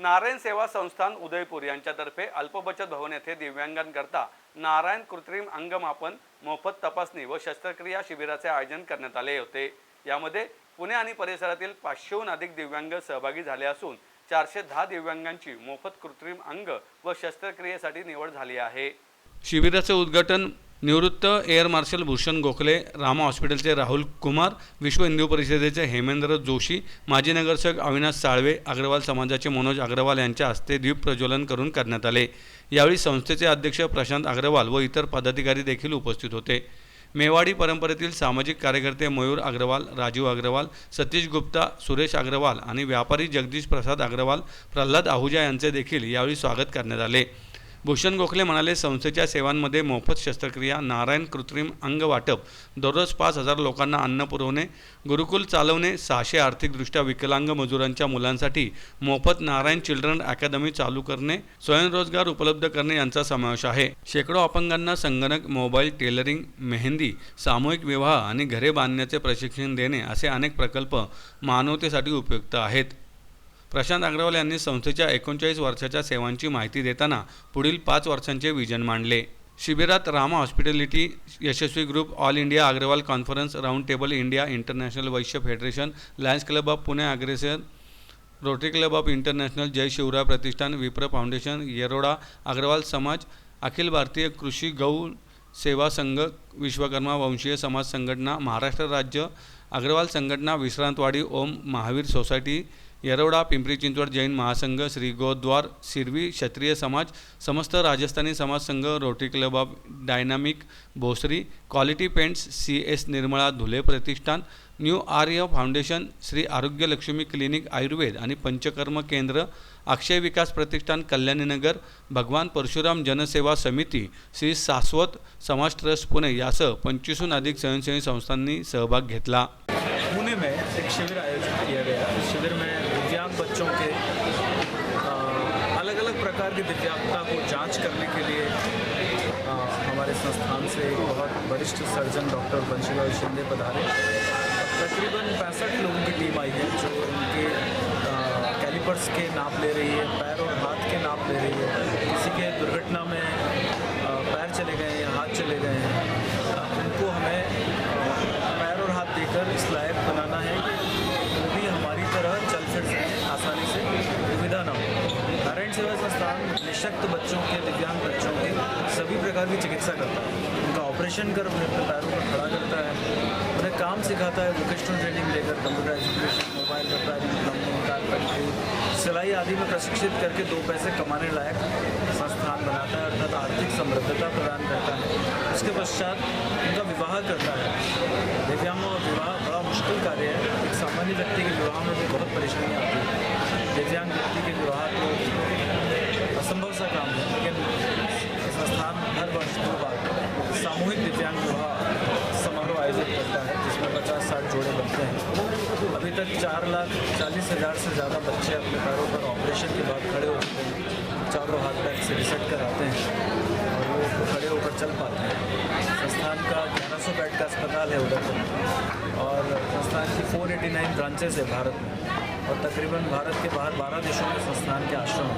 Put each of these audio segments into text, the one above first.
नारायण सेवा संस्थान उदयपूर यांच्यातर्फे अल्पबचत भवन येथे दिव्यांगांकरता नारायण कृत्रिम अंगमापन मोफत तपासणी व शस्त्रक्रिया शिबिराचे आयोजन करण्यात आले होते. यामध्ये पुणे आणि परिसरातील पाचशेहून अधिक दिव्यांग सहभागी झाले असून चारशे दहा दिव्यांगांची मोफत कृत्रिम अंग व शस्त्रक्रियेसाठी निवड झाली आहे. शिबिराचे उद्घाटन निवृत्त एअर मार्शल भूषण गोखले रामा हॉस्पिटलचे राहुल कुमार विश्व हिंदू परिषदेचे हेमेंद्र जोशी माजी नगरसेवक अविनाश साळवे अग्रवाल समाजाचे मनोज अग्रवाल यांच्या हस्ते द्वीप प्रज्वलन करून करण्यात आले. यावेळी संस्थेचे अध्यक्ष प्रशांत अग्रवाल व इतर पदाधिकारी देखील उपस्थित होते. मेवाडी परंपरेतील सामाजिक कार्यकर्ते मयूर अग्रवाल राजीव अग्रवाल सतीश गुप्ता सुरेश अग्रवाल आणि व्यापारी जगदीश प्रसाद अग्रवाल प्रल्हाद आहुजा यांचे देखील यावेळी स्वागत करण्यात आले. भूषण गोखले म्हणाले संस्थेच्या सेवांमध्ये मोफत शस्त्रक्रिया नारायण कृत्रिम अंग वाटप दररोज पाच हजार लोकांना अन्न पुरवणे गुरुकुल चालवणे सहाशे आर्थिकदृष्ट्या विकलांग मजुरांच्या मुलांसाठी मोफत नारायण चिल्ड्रन अकादमी चालू करणे स्वयंरोजगार उपलब्ध करणे यांचा समावेश आहे. शेकडो अपंगांना संगणक मोबाईल टेलरिंग मेहंदी सामूहिक विवाह आणि घरे बांधण्याचे प्रशिक्षण देणे असे अनेक प्रकल्प मानवतेसाठी उपयुक्त आहेत. प्रशांत अग्रवाल यांनी संस्थेच्या एकोणचाळीस वर्षाच्या सेवांची माहिती देताना पुढील पाच वर्षांचे विजन मांडले. शिबिरात Rama hospitality Yashasvi group all India Agarwal conference round table India international Vaishya federation lions club of Pune अग्रेसर rotary club of international Jai Shivray Pratishthan Vipra foundation Yerwada Agarwal समाज अखिल भारतीय कृषी गौ सेवा संघ विश्वकर्मा वंशीय समाज संघटना महाराष्ट्र राज्य अग्रवाल संघटना विश्रांतवाडी ओम महावीर सोसायटी येरवडा पिंपरी चिंचवड जैन महासंघ श्री गोद्वार सिरवी क्षत्रिय समाज Samast Rajasthani Samaj Sangh rotary club of dynamic Bhosari quality paints C S Nirmala Dhule Pratishthan new Arya foundation Shri Arogya Lakshmi clinic Ayurveda आणि पंचकर्म केंद्र अक्षय विकास प्रतिष्ठान कल्याणीनगर भगवान परशुराम जनसेवा समिती श्री शाश्वत समाज ट्रस्ट पुणे यासह पंचवीसहून अधिक स्वयंसेवी संस्थांनी सहभाग घेतला. पुणे में एक शिविर आयोजित किया गया। शिविर में बच्चों के अलग अलग प्रकार की दिव्यांगता को जाँच करने के लिए अ, हमारे संस्थान से बहुत वरिष्ठ सर्जन डॉक्टर बंशीलाल शिंदे पधारे। तकरीबन पैंसठ लोगों की टीम आई है जो उनके कैलिपर्स के नाप ले रही है पैर और हाथ के नाप ले रही है। किसी के दुर्घटना में पैर चले गए हैं हाथ चले गए हैं अ, उनको हमें अ, पैर और हाथ देकर इस लायक बनाना है कि वो भी हमारी तरह चल फिर सकें आसानी से दुविधा ना हो नारायण सेवा संस्थान निशक्त बच्चों के, दिव्यांग बच्चों के सभी प्रकार की चिकित्सा करता है। उनका ऑपरेशन कर उन्हें अपने पैरों पर खड़ा करता है। उन्हें काम सिखाता है वोकेशनल ट्रेनिंग देकर computer education mobile repairing carpentry सिलाई आदि में प्रशिक्षित करके दो पैसे कमाने लायक संस्थान बनाता है, अर्थात आर्थिक समृद्धता प्रदान करता है। उसके पश्चात उनका विवाह करता है। दिव्यांगों का विवाह बड़ा मुश्किल कार्य है। एक सामान्य व्यक्ति के विवाह में भी बहुत परेशानी आती है। दिव्यांग व्यक्ति के विवाह तो असंभव सा काम है, लेकिन संस्थान हर वर्ष दो बार सामूहिक दिव्यांग विवाह समारोह आयोजित करता है, जिसमें पचास साठ जोड़े बनते हैं। अभी तक चार लाख चालीस हज़ार से ज़्यादा बच्चे अपने पैरों पर ऑपरेशन के बाद खड़े होते हैं। चारों हाथ पैर से रिसट कर आते हैं और वो खड़े होकर चल पाते हैं संस्थान का ग्यारह सौ बेड का अस्पताल है उधर और संस्थान की 489 ब्रांचेस है भारत में। और तकरीबन भारत के बाहर 12 देशों में संस्थान के आश्रम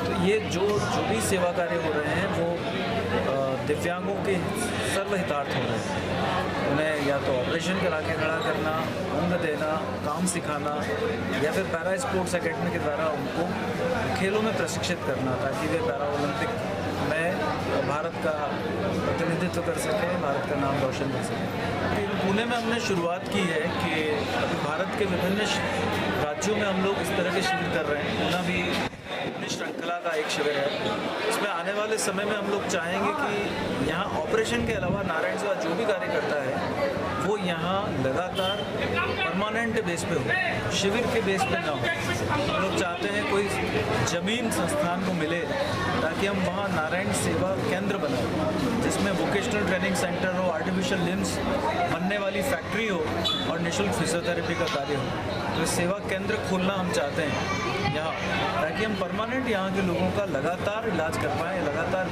तो ये जो जो भी सेवा कार्य हो रहे हैं, वो दिव्यांगों के सर्वहितार्थ हो रहे हैं। उन्हें या तो ऑपरेशन करा के खड़ा करना अंग देना, काम सिखाना, या फिर पैरा स्पोर्ट्स अकेडमी के द्वारा उनको खेलों में प्रशिक्षित करना, ताकि वे पैरा ओलंपिक में भारत का प्रतिनिधित्व कर सकें, भारत का नाम रोशन कर सकें। पुणे में हमने शुरुआत की है कि अभी भारत के विभिन्न राज्यों में हम लोग इस तरह के शिविर कर रहे हैं। पुणे भी अपनी श्रृंखला का एक शिविर है। इसमें आने वाले समय में हम लोग चाहेंगे कि यहाँ ऑपरेशन के अलावा नारायण जो भी कार्य करता है यहाँ लगातार परमानेंट बेस पे हो, शिविर के बेस पे ना हो। हम लोग चाहते हैं कोई ज़मीन संस्थान को मिले ताकि हम वहाँ नारायण सेवा केंद्र बनाएँ। जिसमें वोकेशनल ट्रेनिंग सेंटर हो आर्टिफिशियल लिम्स बनने वाली फैक्ट्री हो और निःशुल्क फिजियोथेरेपी का कार्य हो। तो सेवा केंद्र खोलना हम चाहते हैं यहाँ ताकि हम परमानेंट यहाँ के लोगों का लगातार इलाज कर पाएँ लगातार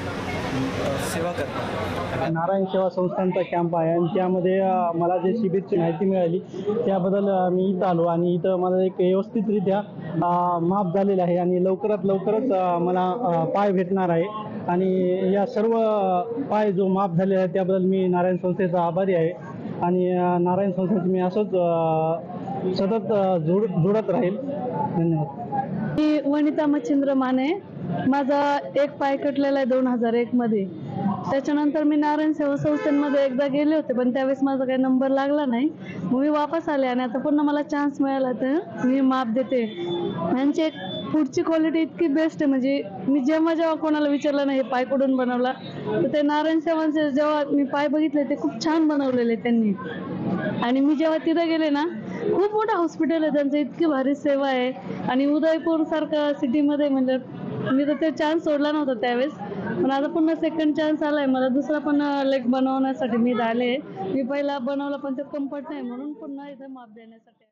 सेवा कर पाएँ। नारायण सेवा संस्थांचा कॅम्प आहे आणि मला जे शिबिरची माहिती मिळाली त्याबद्दल मी इथं आलो आणि इथं एक व्यवस्थितरित्या अ, माफ़ झालेलं आहे आणि लवकरात पाय भेटणार आहे. आणि या सर्व पाय जो माफ झालेला आहे त्याबद्दल मी नारायण संस्थेचा आभारी आहे. आणि नारायण संस्थेचं मी असंच सतत अ, जुड जुडत राहील. धन्यवाद. मी वनिता मच्छिंद्र माने. माझा एक पाय कटलेला आहे दोन हजार एकमध्ये त्याच्यानंतर मी नारायण सेवा संस्थेमध्ये एकदा गेले होते पण त्यावेळेस माझा काही नंबर लागला नाही. मग मी वापस आले आणि आता पुन्हा मला चान्स मिळाला तर मी माप देते. यांचे एक फूडची क्वालिटी इतकी बेस्ट आहे. म्हणजे मी जेव्हा जेव्हा कोणाला विचारलं नाही हे पाय कुठून बनवला? तर ते नारायण सेवांचे जेव्हा मी पाय बघितले ते खूप छान बनवलेले त्यांनी. आणि मी जेव्हा तिथे गेले ना खूप मोठं हॉस्पिटल आहे. त्यांचं इतकी भारी सेवा आहे. आणि उदयपूर सारखं सिटीमध्ये म्हणजे मी तर ते चान्स सोडला नव्हता त्यावेळेस. पण आता पुन्हा सेकंड चान्स आलाय. मला दुसरा पण लेग बनवण्यासाठी मी झाले. मी पहिला बनवला पण ते कम्फर्ट नाही. म्हणून पुन्हा इथं माप देण्यासाठी